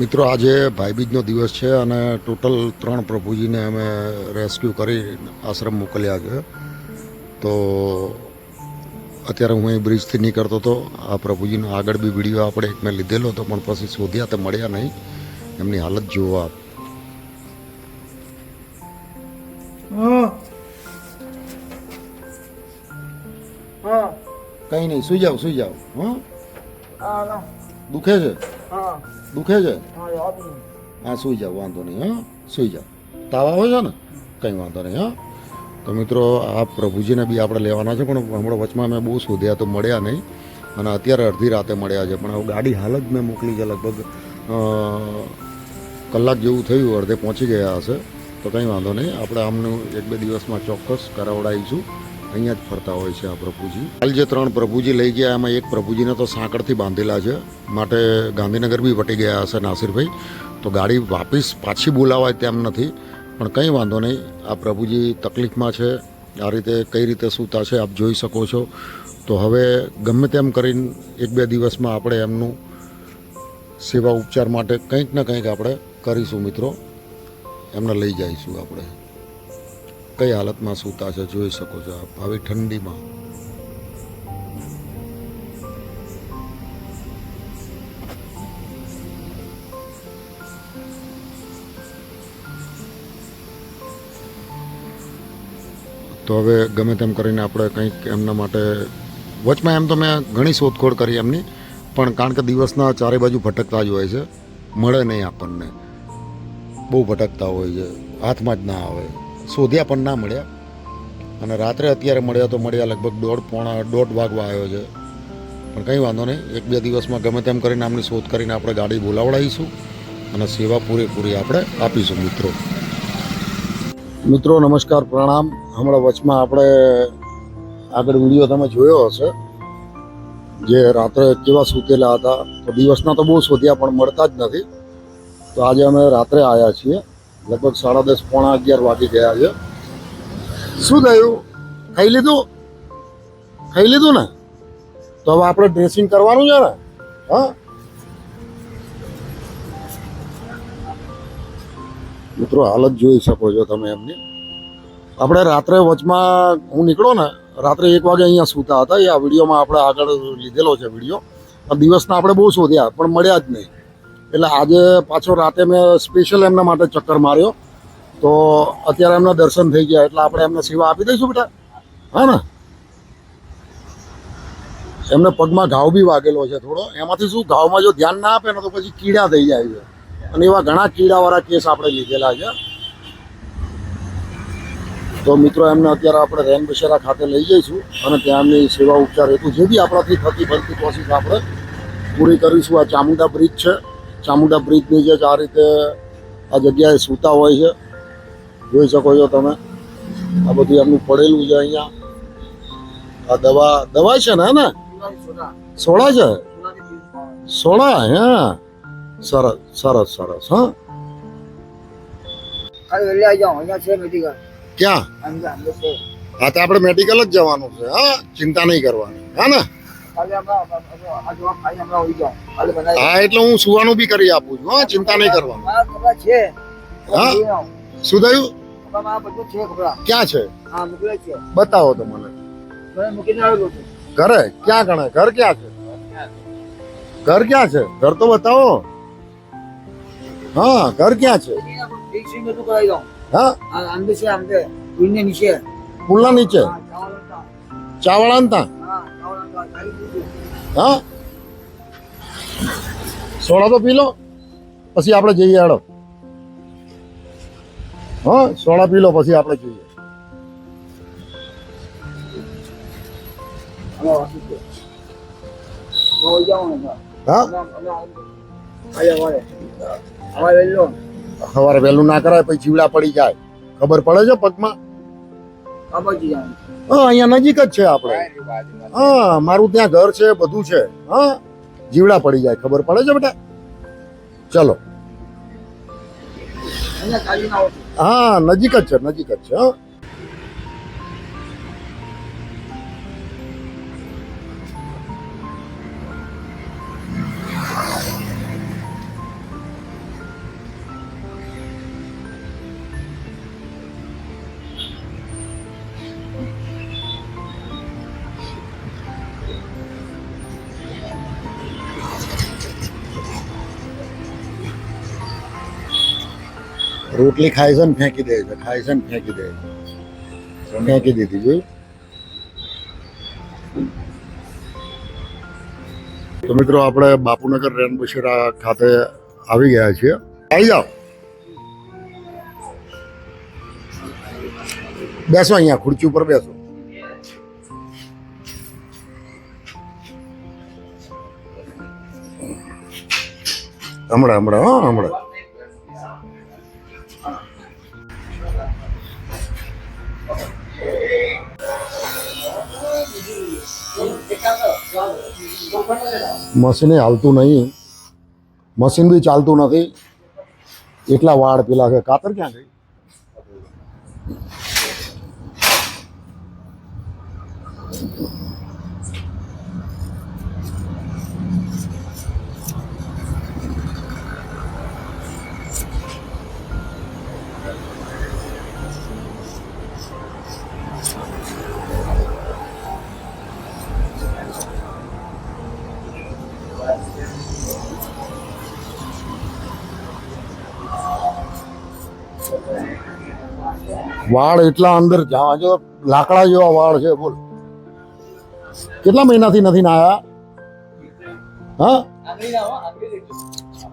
મિત્રો આજે ભાઈબીજનો દિવસ છે અને ટોટલ ત્રણ પ્રભુજીને અમે રેસ્ક્યુ કરી આશ્રમ મોકલ્યા છે. તો અત્યારે હું અહીં બ્રિજથી નીકળતો હતો. આ પ્રભુજીનો આગળ બી વીડિયો આપણે એક મેં લીધેલો હતો પણ પછી શોધ્યા તો મળ્યા નહીં. એમની હાલત જુઓ આપ. હા. હા. કંઈ નહીં સુઈ જાઓ સુઈ જાઓ. હા. દુખે છે? હા. દુખે છે? હા સુઈ જાઓ વાંધો નહીં હા. સુઈ જાઓ. તાવ આવે છે ને? કંઈ વાંધો નહીં હા. તો મિત્રો આ પ્રભુજીને બી આપણે લેવાના છે પણ હમણાં વચમાં મેં બહુ શોધ્યા તો મળ્યા નહીં. અને અત્યારે અડધી રાતે મળ્યા છે પણ હવે ગાડી હાલ જ મેં મોકલી છે લગભગ કલાક જેવું થયું અડધે પહોંચી ગયા હશે. તો કંઈ વાંધો નહીં આપણે આમનું એક બે દિવસમાં ચોક્કસ કરાવડાવીશું. અહીંયા જ ફરતા હોય છે આ પ્રભુજી. હાલ જે ત્રણ પ્રભુજી લઈ ગયા, એમાં એક પ્રભુજીને તો સાંકળથી બાંધેલા છે. માટે ગાંધીનગર બી વટી ગયા હશે નાસિરભાઈ. તો ગાડી વાપીસ પાછી બોલાવાય તેમ નથી. પણ કંઈ વાંધો નહીં, આ પ્રભુજી તકલીફમાં છે. આ રીતે કઈ રીતે સૂતા છે આપ જોઈ શકો છો. તો હવે ગમે તેમ કરીને એક બે દિવસમાં આપણે એમનું સેવા ઉપચાર માટે કંઈક ને કંઈક આપણે કરીશું મિત્રો. એમને લઈ જઈશું આપણે. કઈ હાલતમાં સૂતા છે જોઈ શકો છો આપ. આવી ઠંડીમાં. તો હવે ગમે તેમ કરીને આપણે કંઈક એમના માટે વચમાં એમ તો મેં ઘણી શોધખોળ કરી એમની, પણ કારણ કે દિવસના ચારે બાજુ ભટકતા જ હોય છે. મળે નહીં આપણને. બહુ ભટકતા હોય છે. હાથમાં જ ના આવે. શોધ્યા પણ ના મળ્યા અને રાત્રે અત્યારે મળ્યા તો મળ્યા લગભગ દોઢ પોણા દોઢ વાગવા આવ્યો છે. પણ કંઈ વાંધો નહીં, એક બે દિવસમાં ગમે તેમ કરીને આમની શોધ કરીને આપણે ગાડી બોલાવડાવીશું અને સેવા પૂરેપૂરી આપણે આપીશું મિત્રો. મિત્રો, નમસ્કાર, પ્રણામ. હમણાં વચમાં આપણે આગળ વીડિયો તમે જોયો હશે. જે રાત્રે કેવા સૂતેલા હતા. તો દિવસના તો બહુ શોધ્યા પણ મળતા જ નથી. તો આજે અમે રાત્રે આવ્યા છીએ. લગભગ સાડા દસ, પોણા અગિયાર વાગી ગયા છે. શું થયું? ખાઈ લીધું? ખાઈ લીધું ને? તો હવે આપણે ડ્રેસિંગ કરવાનું છે ને? હા? મિત્રો, હાલત જોઈ શકો છો તમે એમની. આપણે રાત્રે વચમાં હું નીકળો ને, રાત્રે એક વાગે અહીંયા સૂતા હતા. એ આ વિડીયોમાં આપણે આગળ લીધેલો છે વીડિયો. દિવસના આપણે બહુ શોધ્યા, પણ મળ્યા જ નહીં. એટલે આજે પાછો રાતે મેં સ્પેશિયલ એમના માટે ચક્કર માર્યો. તો અત્યારે એમના દર્શન થઈ ગયા, એટલે આપણે એમને સેવા આપી દઈશું બેટા. હા ને? એમને પગમાં ઘાવ બી વાગેલો છે થોડો. એમાંથી શું, ઘાવમાં જો ધ્યાન ના આપે ને તો પછી કીડા થઈ જાય છે. અને એવા ઘણા કીડાવાળા કેસ આપણે લીધેલા છે. તો મિત્રો, એમને અત્યારે આપણે રેન બસેરા ખાતે લઈ જઈશું અને ત્યાં સેવા ઉપચાર હેતુ જે બી આપણાથી થતી ફરતી કોશિશ આપણે પૂરી કરીશું. આ ચામુંડા બ્રિજ છે. ચામુંડા બ્રિજ નીચે જ આ રીતે આ જગ્યાએ સૂતા હોય છે જોઈ શકો છો તમે. આ બધું એમનું પડેલું છે અહીંયા. આ દવા દવા છે ને ને? સોડા છે? સોડા હે? સરસ સરસ સરસ હા. ક્યાં? હા તો આપણે મેડિકલ જ જવાનું છે હા. ચિંતા નહીં કરવાની હા ને? હા એટલે હું સુવાનું બી કરી આપું છું હા ચિંતા નહીં કરવાની? શું થયું? ક્યાં છે? બતાવો તો મને ઘરે? ક્યાં ગણે ઘર ક્યાં છે? ઘર ક્યાં છે? ઘર તો બતાવો. હા ઘર ક્યાં છે? હા? પુલના નીચે. હા ચાવલ હા? સોડા તો પી લો. પછી આપણે જઈએ હેડો. હા સોડા પી લો પછી આપણે જઈએ. સવારે વહેલું ના કરાય પછી જીવડા પડી જાય. ખબર પડે છે પગમાં. હા અહીંયા નજીક જ છે આપણે. હા મારું ત્યાં ઘર છે બધું છે. હા જીવડા પડી જાય ખબર પડે છે બેટા? ચલો. હા નજીક જ છે નજીક જ છે હા. રોટલી ખાય છે ને ફેંકી દે છે ખાય છે ને ફેંકી દે છે. ફેંકી દીધી, જોયું? તો મિત્રો, આપણે બાપુનગર રેન ખાતે આવી ગયા છીએ. આવી જાઓ. બેસો અહીંયા ખુરચી ઉપર બેસો. હમણાં હમણાં હમણાં. મશીને હાલતું નહીં. મશીન બી ચાલતું નથી. એટલા વાળ પેલા છે. કાતર ક્યાં ગઈ? વાળ એટલા અંદર જા- જો લાકડા જેવા વાળ છે, બોલ. કેટલા મહિનાથી નથી નાયા? હા?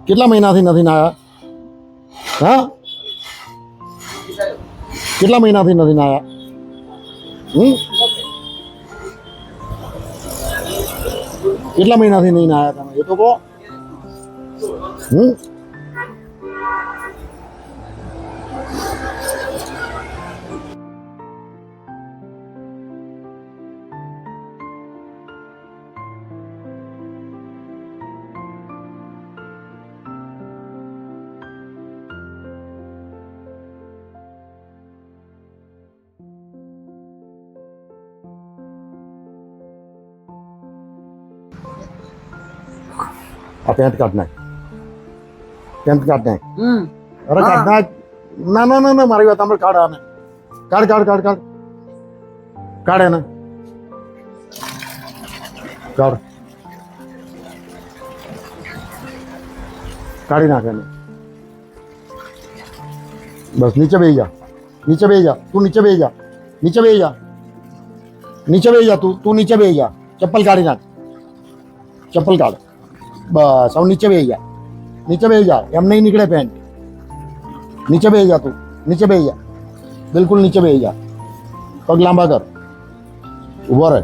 કેટલા મહિનાથી નથી નાયા? હા? કેટલા મહિનાથી નથી નાયા? હમ? કેટલા મહિનાથી નહીં નાયા તમે? એ તો કહો. હમ? આ પેન્ટ કાઢ નાખ પેન્ટ કાઢ નાખ અરે કાઢ નાખ ના ના ના ના મારી વાત સાંભળ કાઢ આને કાઢ નાખ એને બસ નીચે બેસી જા નીચે બેસી જા તું નીચે બેસી જા નીચે બેસી જા નીચે બેસી જા તું તું નીચે બેસી જા ચપ્પલ કાઢી નાખ ચપ્પલ કાઢ બસ, હવે નીચે બે જા. નીચે બે જા. એમ નહીં નીકળે પેન્ટ નીચે બે જા તું. નીચે બે જા. બિલકુલ નીચે બે જા. પગ લાંબા કર. ઊભો રહે.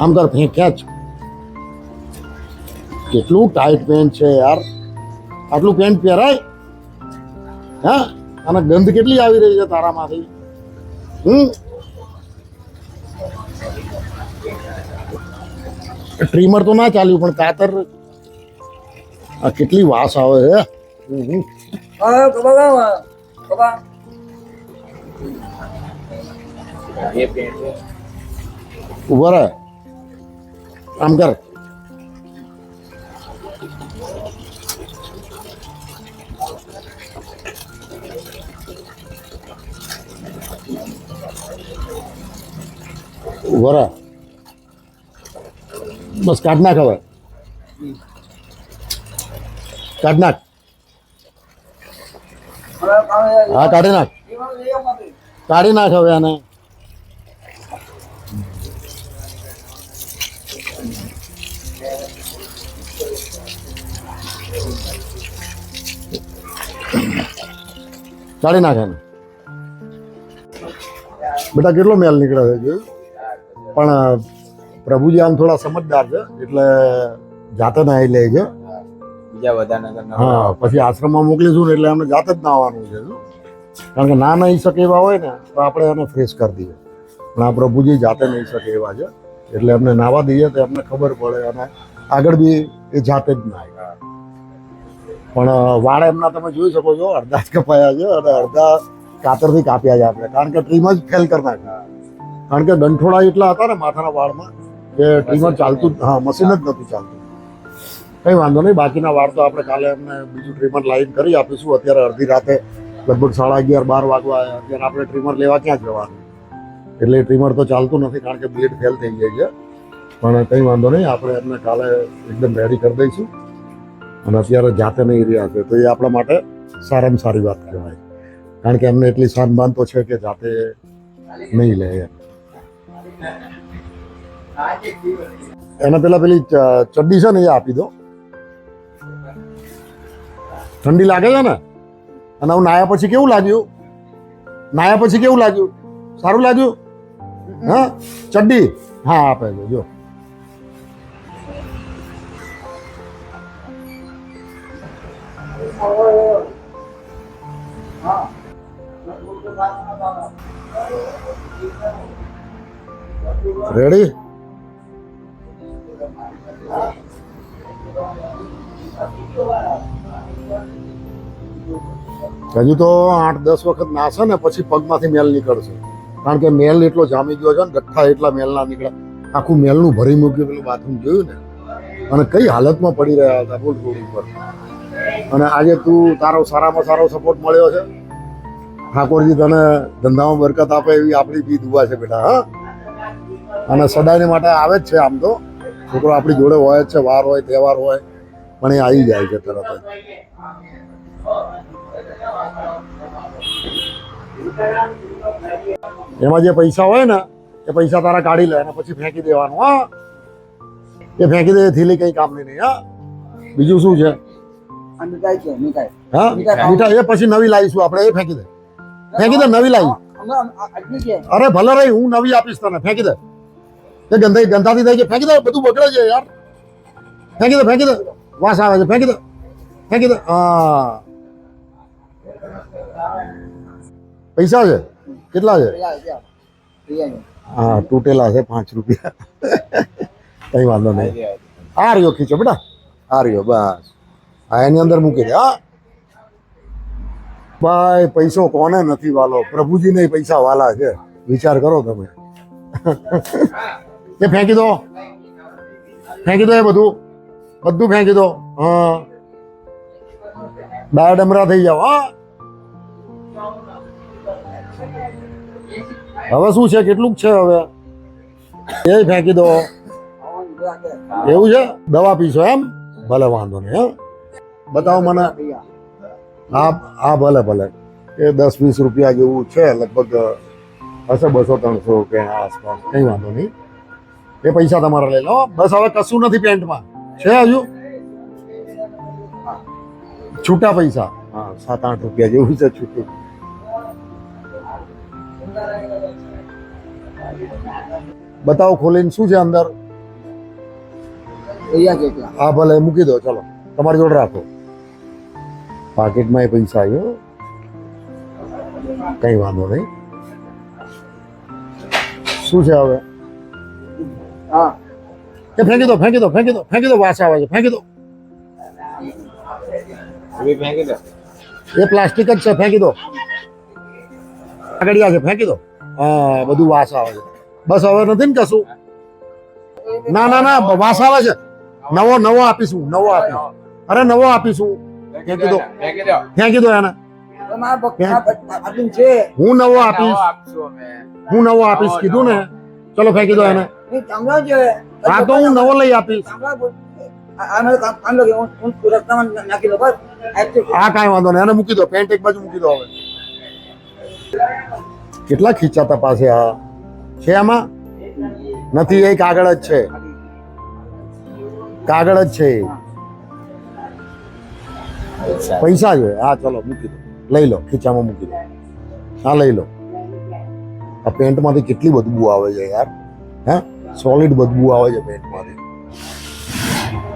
આમ કર, ફેંક, ખેંચ. કેટલું ટાઈટ પેન્ટ છે યાર. આટલું પેન્ટ પહેરાય? હા? અને ગંધ કેટલી આવી રહી છે તારામાંથી? ટ્રીમર તો ના ચાલ્યું પણ કાતર આ કેટલી વાસ આવે છે ઊભા હમ. હા ઊભો રહે. આમ કર. રહે બસ, કાઢ નાખ હવે. કાઢ નાખ. હા, કાઢી નાખ. કાઢી નાખ હવે આને. કાઢી નાખે બેટા, કેટલો મેલ નીકળે છે, જોયું? પણ પ્રભુજી આમ થોડા સમજદાર છે એટલે જાતે નાહી લે છે. બીજા વધારે હા પછી આશ્રમમાં મોકલીશું ને એટલે અમને જાતે જ નાહવાનું છે? કારણ કે ના નહીં શકે એવા હોય ને તો આપણે એને ફ્રેશ કરી દઈએ. પણ આ પ્રભુજી જાતે નહીં શકે એવા છે. એટલે અમને નાવા દઈએ તો એમને ખબર પડે અને આગળ બી એ જાતે જ નાય પણ વાળ એમના તમે જોઈ શકો છો અડધા જ કપાયા છે અને અડધા કાતરથી કાપ્યા છે આપણે. કારણ કે ટ્રીમ જ ફેલ કરી નાખ્યા. કારણ કે દંઠોડા એટલા હતા ને માથાના વાળમાં કે ટ્રીમર ચાલતું જ હા મશીન જ નહોતું ચાલતું. કંઈ વાંધો નહીં બાકીના વાળ તો આપણે કાલે એમને બીજું ટ્રીમર લાઈન કરી આપીશું. અત્યારે અડધી રાતે લગભગ સાડા અગિયાર બાર વાગવા અત્યારે આપણે ટ્રીમર લેવા ક્યાં જવાનું? એટલે ટ્રીમર તો ચાલતું નથી કારણ કે બ્લેડ ફેલ થઈ ગઈ છે. પણ કંઈ વાંધો નહીં આપણે એમને કાલે એકદમ રેડી કરી દઈશું. અને અત્યારે જાતે નહીં રહ્યા છે. તો એ આપણા માટે સારામાં સારી વાત કહેવાય. કારણ કે એમને એટલી શાનબાન તો છે કે જાતે નહીં લે એમ. એને પેલા પેલી ચડ્ડી છે ને એ આપી દો. ઠંડી લાગે છે ને? અને હું નાયા પછી કેવું લાગ્યું? નાયા પછી કેવું લાગ્યું? સારું લાગ્યું? હા? ચડ્ડી? હા, આપે છે, જો. રેડી હજુ તો આઠ, દસ વખત નાશે ને, પછી પગમાંથી મેલ નીકળશે. કારણ કે મેલ એટલો જામી ગયો છે ને, ગઠ્ઠા એટલા મેલના નીકળે આખું મેલનું ભરી મૂક્યું, પેલું બાથરૂમ જોયું ને? અને કઈ હાલતમાં પડી રહ્યા હતા, બોલ રોડ ઉપર. અને આજે તું તારો સારામાં સારો સપોર્ટ મળ્યો છે? ઠાકોરજી તને ધંધામાં બરકત આપે એવી આપણી બી દુઆ છે બેટા, હા? અને સદાયને માટે આવે જ છે આમ તો. છોકરો આપણી જોડે હોય જ છે વાર હોય તહેવાર હોય પણ એ આવી જાય છે તરત જ. એમાં જે પૈસા હોય ને એ પૈસા તારા કાઢી લે અને પછી ફેંકી દેવાનું હા. એ ફેંકી દે થીલી કઈ કામની નહીં હા. બીજું શું છે? મીઠાઈ હા? એ પછી નવી લાવીશું આપણે એ ફેંકી દે. ફેંકી દે નવી લાવી. અરે ભલે રહી હું નવી આપીશ તને ફેંકી દે. તે ગંધાઈ ગંધાથી થઈ ગઈ ફેંકી દે બધું બગડે છે યાર ફેંકી દે ફેંકી દે વાસ આવે છે ફેંકી દે ફેંકી દે હા પૈસા છે કેટલા છે પેલા છે બિરયાની હા તૂટેલા છે પાંચ રૂપિયા કઈ વાંધો નહીં આ રહ્યો ખીચો બેટા આ રહ્યો બસ આ એની અંદર મૂકી દે હા ભાઈ પૈસો કોને નથી વાલો પ્રભુજીને પૈસા વાલા છે વિચાર કરો તમે એ ફેંકી દો. ફેંકી દો એ બધું. બધું ફેંકી દો. હા. ડાયા ડમરા થઈ જાવ હા. હવે શું છે? કેટલું છે હવે? એ ફેંકી દો. એવું છે? દવા પીશો એમ? ભલે વાંધો નહીં, હા. બતાવો મને. હા હા, ભલે ભલે. એ દસ વીસ રૂપિયા જેવું છે, લગભગ હશે બસો, ત્રણસો કે આસપાસ. કંઈ વાંધો નહીં. એ પૈસા તમારા લઈ લો. બસ હવે કશું નથી પેન્ટમાં. છે હજુ? છૂટા પૈસા. હા સાત આઠ રૂપિયા જેવું છે છૂટું. બતાવો ખોલીને શું છે અંદર? હા ભલે મૂકી દો ચલો. તમારી જોડે રાખો. પાકીટમાં એ પૈસા આવ્યો. કઈ વાંધો નહીં. શું છે હવે? હા એ ફેંકી દો ફેંકી દો ફેંકી દો ફેંકી દો વાસ આવે છે ફેંકી દો એવી ફેંકી દો એ પ્લાસ્ટિક જ છે ફેંકી દો આગળિયા છે ફેંકી દો હા બધું વાસ આવે છે બસ હવે નથી ને કશું ના ના ના વાસ આવે છે નવો નવો આપીશું નવો આપીશું અરે નવો આપીશું ફેંકી દો. ફેંકી દો ફેંકી દો એને તમારા ભક્ત આટલું છે હું નવો નવો આપીશ આપશું અમે હું નવો આપીશ કીધું ને ચલો ફેંકી દો એને એ ચાંગા છે હા તો હું નવો લઈ આપીશ. હું કાંઈ વાંધો નહીં. એને મૂકી દો પેન્ટ એક બાજુ મૂકી દો હવે. કેટલા ખીચા તપાસે આ? છે આમાં? નથી એ કાગળ જ છે. કાગળ જ છે પૈસા છે હા ચલો મૂકી દો. લઈ લો ખીચામાં મૂકી દો. હા લઈ લો. આ પેન્ટમાંથી કેટલી બદબુ આવે છે યાર? હે? સોલિડ બદબુ આવે છે પેન્ટમાંથી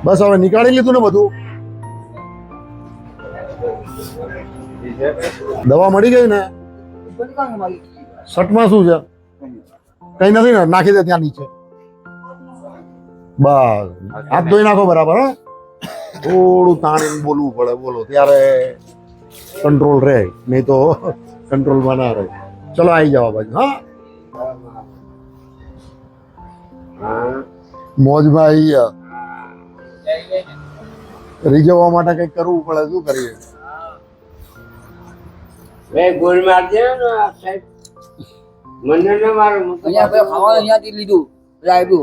બસ હવે નીકાળી લીધું ને બધું. દવા મળી ગઈ ને? સટમાં શું છે? કઈ નથી ને, નાખી દે ત્યાં નીચે. બસ. હાથ ધોઈ નાખો બરાબર થોડું તાણીને બોલવું પડે, બોલો. ત્યારે કંટ્રોલ રહે, નહીં તો કંટ્રોલમાં ના રહે. ચલો, આવી જાઓ બાજુ, હા? મોજમાં આવી ગયા રીઝવવા માટે કંઈક કરવું પડે શું કરીએ? બે ગોળ મારજે ને સાહેબ. મને ન મારો અહીંયા આપણે ખાવાનું અહીંયાથી લીધું એટલે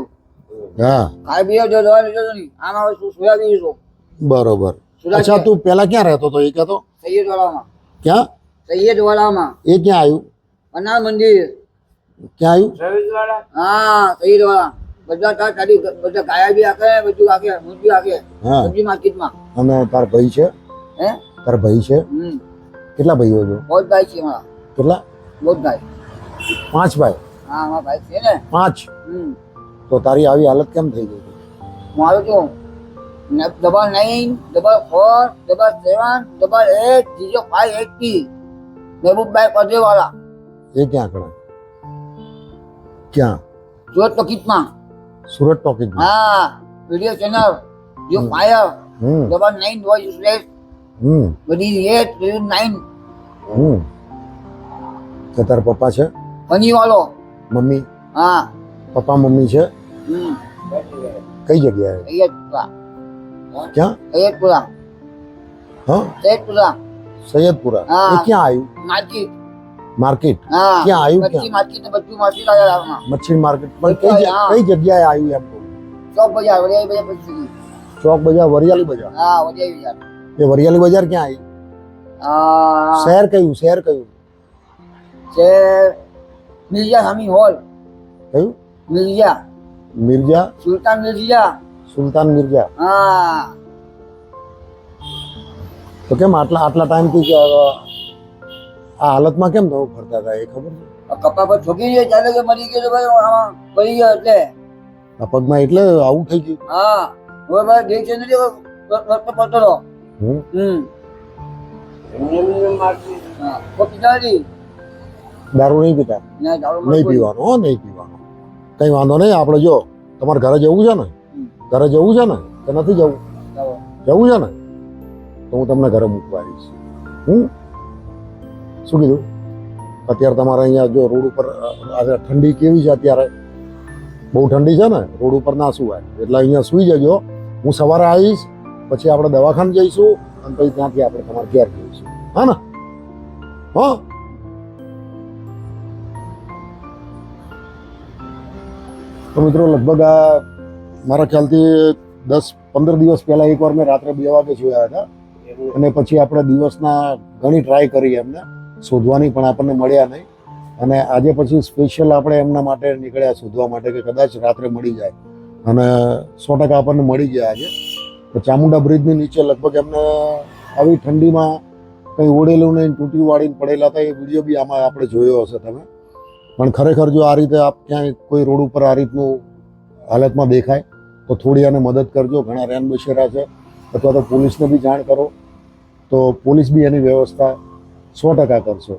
હા. ખાઈ પીએ જો દવા લીધો નહીં. આમાં હવે શું સોયા બી બરોબર. અચ્છા તું પેલા ક્યાં રહેતો હતો એ કહેતો? સૈયદ વાળામાં. ક્યાં? સૈયદ વાળામાં. એ ક્યાં આવ્યું? અનાર મંદિર. ક્યાં આવ્યું? હા સૈયદ વાળા. બધા તાર તારી બધા ગાયા બી આખે બધું આખે બી આખે સબ્જી માર્કેટમાં. અને તાર ભાઈ છે? હે? તાર ભાઈ છે? કેટલા ભાઈઓ છે? બહુ ભાઈ છે મારા કેટલા? બહુ ભાઈ. પાંચ ભાઈ. હા મારા ભાઈ છે ને? પાંચ. તો તારી આવી હાલત કેમ થઈ ગઈ? મારું તો double nine double four double seven double eight zero five eighty Mehboobbhai પટેવાળા એ ક્યાં કણા ક્યાં? સુરત ટોકીટમાં સુરત ટોકીજ હા વિડિયો ચેનલ યુ ફાયર ડબલ નાઇન વોઇસ હમ. બધી એટ યુ નાઇન હમ. કે તાર પપ્પા છે? પનીવાળો મમ્મી? હા. પપ્પા મમ્મી છે? હમ. કઈ જગ્યાએ? સૈયદપુરા. ક્યાં? સૈયદપુરા. હા? સૈયદપુરા. સૈયદપુરા. હા. એ ક્યાં આવ્યું? માર્કેટ માર્કેટ હા ક્યાં આવ્યું બધી ક્યાં માર્કેટ ને બધું માર્કેટ આવ્યા મચ્છી માર્કેટ પણ કઈ જ- હા. કઈ જગ્યાએ આવ્યું એમ કહું ચોક બજાર વડિયા બજાર પછી ચોક બજાર વરિયાળી બજાર હા વડિયા બજાર એ વરિયાળી બજાર ક્યાં આવી આ શહેર કયું શહેર કયું છે મિર્ઝા સામી હોલ કયું મિર્ઝા મિર્જા સુલતાન મિર્ઝા સુલતાન મિર્જા હા તો કેમ આટલા આટલા ટાઈમથી કે, અ, આ હાલતમાં કેમ તમે ફરતા હતા એ ખબર છે? કપા પર ઠોકી ગયો ચાલે કે મરી ગયો ભાઈ આમાં પડી ગયો એટલે. આ પગમાં એટલે આવું થઈ ગયું? હા હવે ભાઈ દેખ છે નથી પડતો રહો હમ. દારૂ નહીં પીતા? નહીં પીવાનો હો નહીં પીવાનો. કઈ વાંધો નહીં આપણે જો તમારે ઘરે જવું છે ને? ઘરે જવું છે ને? કે નથી જવું? જવું છે ને? તો હું તમને ઘરે મૂકવા આવીશ. હમ શું કીધું? અત્યારે તમારે અહીંયા જો રોડ ઉપર આજે ઠંડી કેવી છે અત્યારે? બહુ ઠંડી છે ને? રોડ ઉપર ના સુવાય. એટલે અહીંયા સુઈ જજો. હું સવારે આવીશ પછી આપણે દવાખાને જઈશું અને પછી ત્યાંથી આપણે તમારે ઘેર જઈશું. હા ને? હા? તો મિત્રો લગભગ આ મારા ખ્યાલથી દસ પંદર દિવસ પહેલાં એકવાર મેં રાત્રે બે વાગે જોયા હતા. અને પછી આપણે દિવસના ઘણી ટ્રાય કરી એમને. શોધવાની પણ આપણને મળ્યા નહીં. અને આજે પછી સ્પેશિયલ આપણે એમના માટે નીકળ્યા શોધવા માટે કે કદાચ રાત્રે મળી જાય. અને સો ટકા આપણને મળી ગયા આજે. તો ચામુંડા બ્રિજની નીચે લગભગ એમને આવી ઠંડીમાં કંઈ ઓળેલું નહીં તૂટી વાળીને પડેલા હતા, એ વીડિયો બી આમાં આપણે જોયો હશે તમે. પણ ખરેખર જો આ રીતે આપ ક્યાંય કોઈ રોડ ઉપર આ રીતનું હાલતમાં દેખાય, તો થોડી આને મદદ કરજો. ઘણા રેન બસેરા છે. અથવા તો પોલીસને બી જાણ કરો. તો પોલીસ બી એની વ્યવસ્થા સો ટકા કરશો.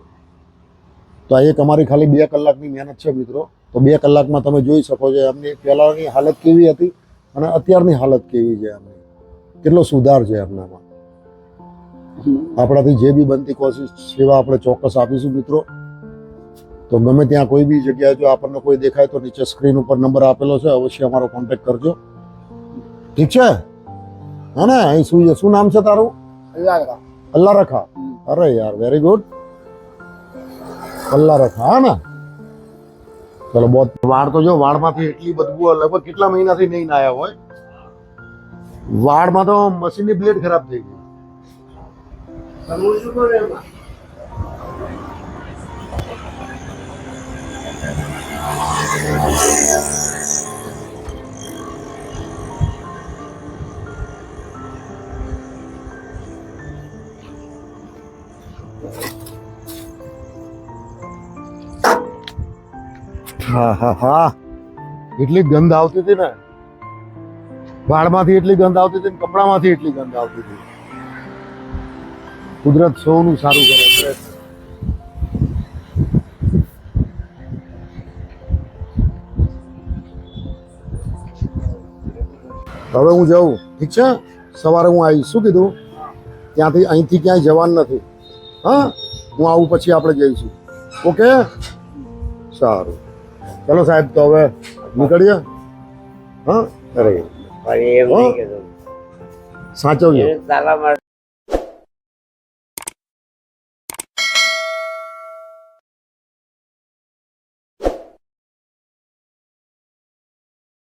તો આ એક અમારી ખાલી બે કલાકની મહેનત છે મિત્રો. તો બે કલાકમાં તમે જોઈ શકો છો એમની પહેલાંની હાલત કેવી હતી અને અત્યારની હાલત કેવી છે એમની. કેટલો સુધાર છે એમનામાં. આપણાથી જે બી બનતી કોશિશ સેવા આપણે ચોક્કસ આપીશું મિત્રો. તો ગમે ત્યાં કોઈ બી જગ્યાએ જો આપણને કોઈ દેખાય તો નીચે સ્ક્રીન ઉપર નંબર આપેલો છે અવશ્ય અમારો કોન્ટેક્ટ કરજો. ઠીક છે? હા ને? અહીં શું શું નામ છે તારું? અલ્લાહ રખા. અલ્લા રખા. અરે યાર વેરી ગુડ અલ્લા રખા હા ને ચલો બહુ વાળ તો જો, વાળમાંથી એટલી બદબુ લગભગ કેટલા મહિનાથી નહીં નાયા હોય? વાળમાં તો મશીનની બ્લેડ ખરાબ થઈ ગઈ. તમે હા હા હા. એટલી ગંધ આવતી હતી ને? વાળમાંથી એટલી ગંધ આવતી હતી ને કપડામાંથી એટલી ગંધ આવતી હતી. કુદરત સૌનું સારું કરે છે. હવે હું જાઉં. ઠીક છે? સવારે હું આવીશ. શું કીધું? ત્યાંથી અહીંથી ક્યાંય જવાનું નથી. હા? હું આવું પછી આપણે જઈશું. ઓકે? સારું. ચલો સાહેબ તો હવે નીકળીએ. હા? અરે સાચવજો